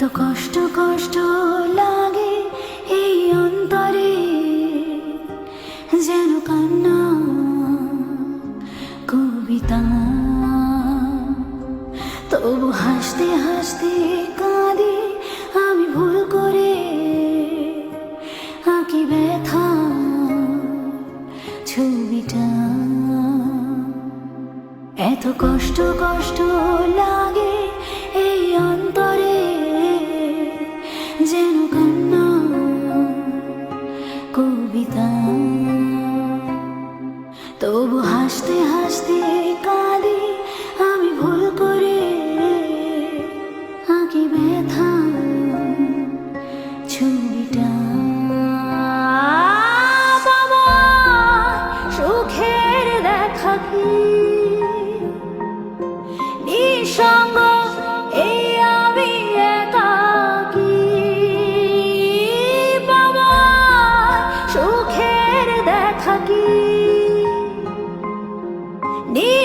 এত কষ্ট কষ্ট লাগে এই অন্তরে। যেন কান্না কবিতা। তবু হাসতে হাসতে কাঁদি, আমি ভুল করে আঁকি ব্যথা ছবিটা। এত কষ্ট কষ্ট লাগে কবিতা। তবু হাসতে হাসতে কাঁদি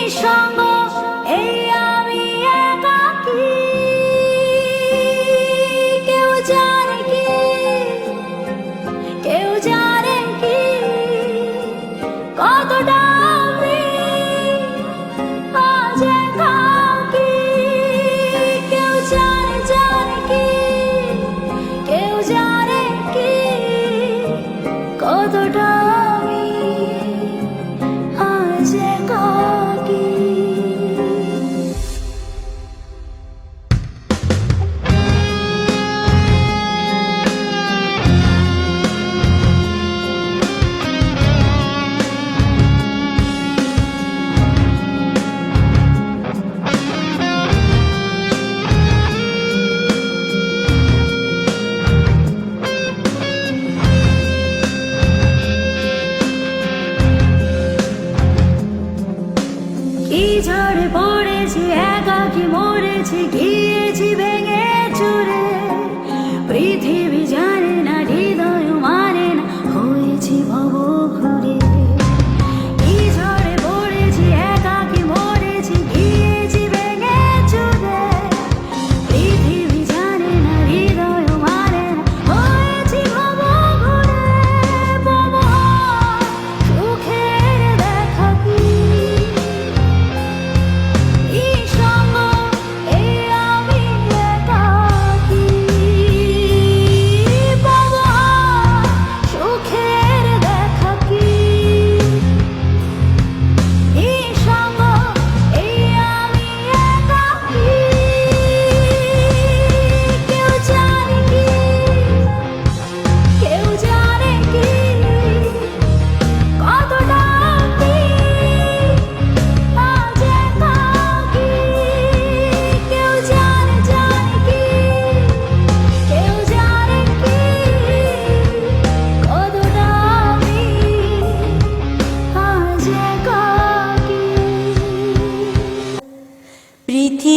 一双。গিয়েছি ভেঙে চুরে পৃথিবী জানে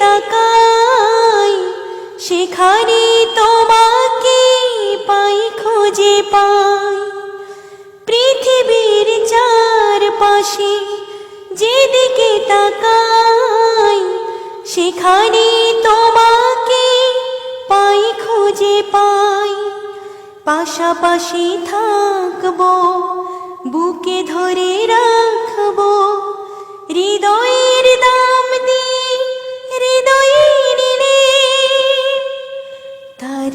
তাকাই, সেখানে তোমাকে পাই, খুঁজে পাই। পৃথিবীর চারপাশে যেদিকে তাকাই, সেখানে তোমাকে পাই, খুঁজে পাই। পাশাপাশি থাকব, বুকে ধরে রাখব, হৃদয়ের দাম দিয়ে